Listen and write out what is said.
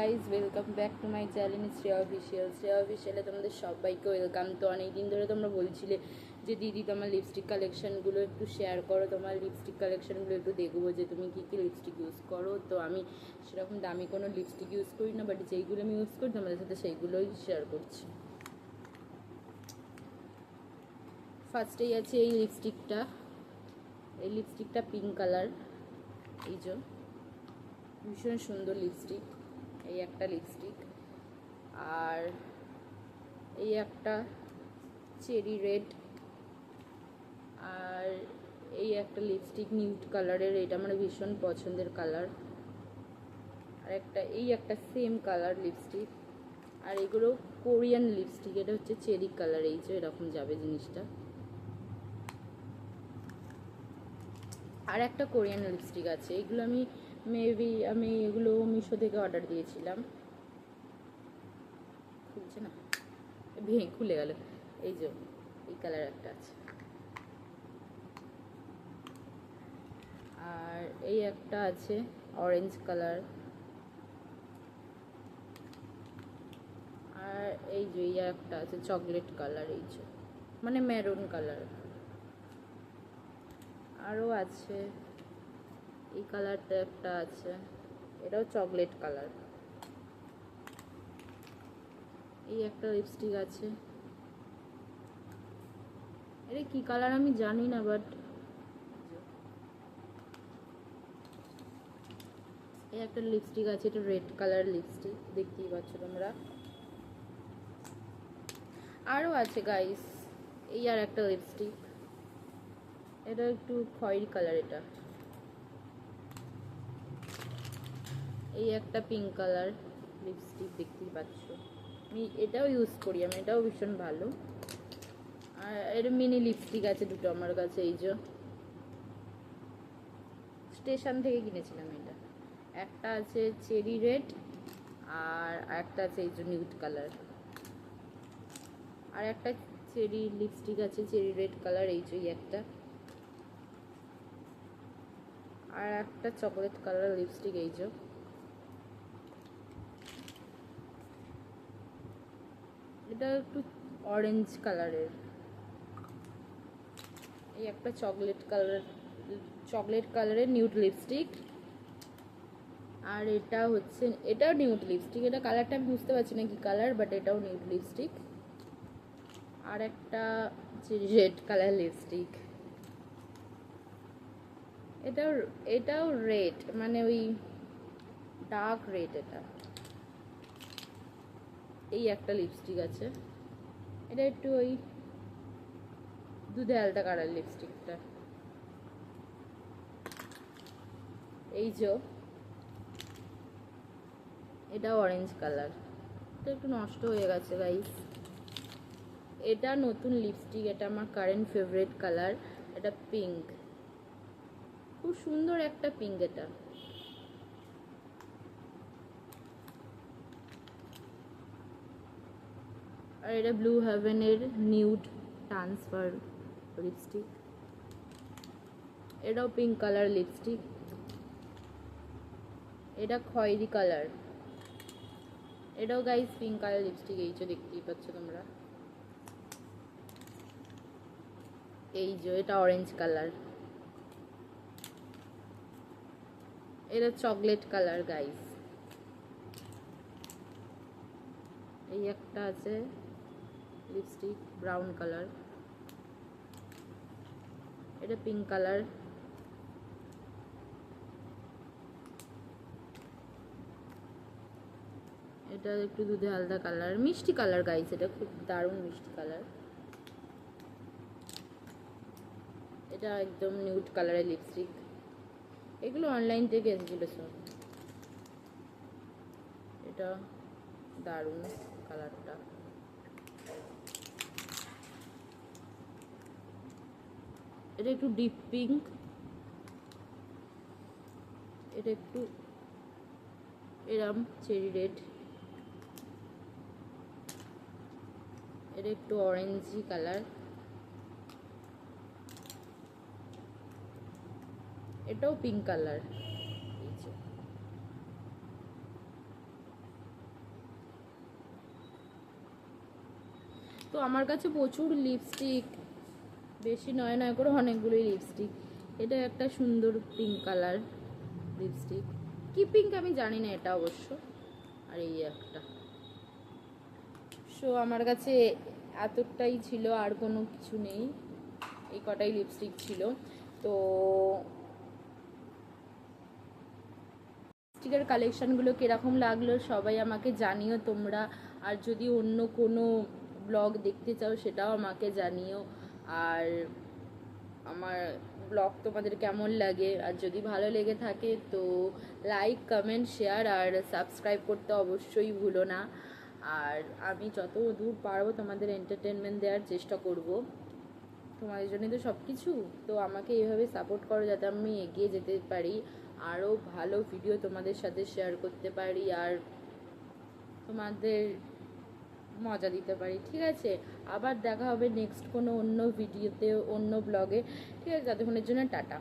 Guys welcome back to my channel Shreya official Shreya অফিসিয়ালে তোমাদের সবাইকে welcome তো অনেক দিন ধরে তোমরা বলছিলে যে, দিদি, তোমার লিপস্টিক কালেকশানগুলো একটু শেয়ার করো। তোমার লিপস্টিক কালেকশানগুলো একটু দেখব যে, তুমি কী কী লিপস্টিক ইউজ করো। তো আমি সেরকম দামি কোনো লিপস্টিক ইউজ করি না বাট যেইগুলো আমি ইউজ করি, তোমাদের সাথে সেইগুলোই শেয়ার করছি। ফার্স্টেই আছে এই লিপস্টিকটা এই লিপস্টিকটা পিঙ্ক কালার এই যে, ভীষণ সুন্দর লিপস্টিক এই একটা লিপস্টিক আর এই একটা চেরি রেড আর এই একটা লিপস্টিক নিউট কালারের এটা আমার ভীষণ পছন্দের কালার আর একটা, এই একটা সেম কালার লিপস্টিক আর এগুলো কোরিয়ান লিপস্টিক এটা হচ্ছে চেরি কালার এই যে এরকম যাবে জিনিসটা। আর একটা কোরিয়ান লিপস্টিক আছে, এগুলো আমি মেবি আমি এগুলো মিশো থেকে অর্ডার দিয়েছিলাম। খুলছে না? ভেঙে খুলে গেল। এই যে, এই কালার একটা আছে। আর এই একটা আছে অরেঞ্জ কালার আর এই যে, এই একটা আছে চকলেট কালার এই যে। মানে মেরুন কালার আরও আছে। কালারটা একটা আছে। এটাও চকলেট কালার। এই একটা লিপস্টিক আছে। এটা কি কালার আমি জানি না বাট এই একটা লিপস্টিক আছে, এটা রেড কালার লিপস্টিক দেখতেই পাচ্ছ তোমরা। আরও আছে গাইস এই আর একটা লিপস্টিক এটা একটু খয়েরি কালার এটা। এই একটা পিঙ্ক কালার লিপস্টিক দেখতেই পাচ্ছ। আমি এটাও ইউজ করি, আমি এটাও ভীষণ ভালো। আর এর মিনি লিপস্টিক আছে দুটো আমার কাছে, এই যে। স্টেশন থেকে কিনেছিলাম এটা। একটা আছে চেরি রেড আর একটা আছে এই যে নিউট কালার আর একটা চেরি লিপস্টিক আছে চেরি রেড কালার এই যে একটা। আর একটা চকলেট কালার লিপস্টিক এই যে। এটা একটু অরেঞ্জ কালারের এই একটা চকলেট কালার চকলেট কালারের নিউড লিপস্টিক আর এটা হচ্ছে, এটাও নিউড লিপস্টিক এটা কালারটা আমি বুঝতে পারছি না কি কালার বাট এটাও নিউড লিপস্টিক আর একটা রেড কালার লিপস্টিক এটাও এটাও রেড মানে ওই ডার্ক রেড এটা। এই একটা লিপস্টিক আছে। এটা একটু ওই দুধে আলতা কালার লিপস্টিকটা এই যে এটা অরেঞ্জ কালার এটা একটু নষ্ট হয়ে গেছে গাইস এটা নতুন লিপস্টিক এটা আমার কারেন্ট ফেভারিট কালার এটা পিঙ্ক খুব সুন্দর একটা পিঙ্ক এটা। আর এটা ব্লু হেভেনের নিউড ট্রান্সফার লিপস্টিক এটাও পিঙ্ক কালার লিপস্টিক এটা খয়েরি কালার এটাও গাইস পিঙ্ক কালার লিপস্টিক এই যে দেখতেই পাচ্ছ তোমরা। এই যে এটা অরেঞ্জ কালার এটা চকলেট কালার গাইস এই একটা আছে। লিপস্টিক ব্রাউন কালার এটা পিঙ্ক কালার এটা একটু দুধে হালদা কালার মিষ্টি কালার গাইস এটা খুব দারুণ মিষ্টি কালার এটা একদম নিউড কালারের লিপস্টিক এগুলো অনলাইন থেকে এসেছিল সব এটা দারুণ কালারটা এটা একটু ডিপ পিঙ্ক এটা একটু এরম চেরি রেড এটা একটু অরেঞ্জি কালার এটাও পিঙ্ক কালার তো আমার কাছে প্রচুর লিপস্টিক বেশি নয় নয় করে অনেকগুলোই লিপস্টিক এটা একটা সুন্দর পিঙ্ক কালার লিপস্টিক কি পিঙ্ক আমি জানি না এটা অবশ্য। আর এই একটা। সো আমার কাছে এতটাই ছিল, আর কোনো কিছু নেই। এই কটাই লিপস্টিক ছিল। তো লিপস্টিকের কালেকশানগুলো কীরকম লাগল, সবাই আমাকে জানিও তোমরা। আর যদি অন্য কোনো ব্লগ দেখতে চাও, সেটাও আমাকে জানিও। আর আমার ব্লগ তোমাদের কেমন লাগে? আর যদি ভালো লেগে থাকে, তো লাইক কমেন্ট শেয়ার আর সাবস্ক্রাইব করতে অবশ্যই ভুলো না। আর আমি যত দূর পারব তোমাদের এন্টারটেনমেন্ট দেওয়ার চেষ্টা করব। তোমাদের জন্যই তো সব কিছু তো আমাকে এইভাবে সাপোর্ট করো যাতে আমি এগিয়ে যেতে পারি, আরও ভালো ভিডিও তোমাদের সাথে শেয়ার করতে পারি। আর তোমাদের মজা দিতে পারি, ঠিক আছে? আবার দেখা হবে নেক্সট কোনো অন্য ভিডিওতে অন্য ব্লগে ঠিক আছে, ততক্ষণের জন্য টাটা।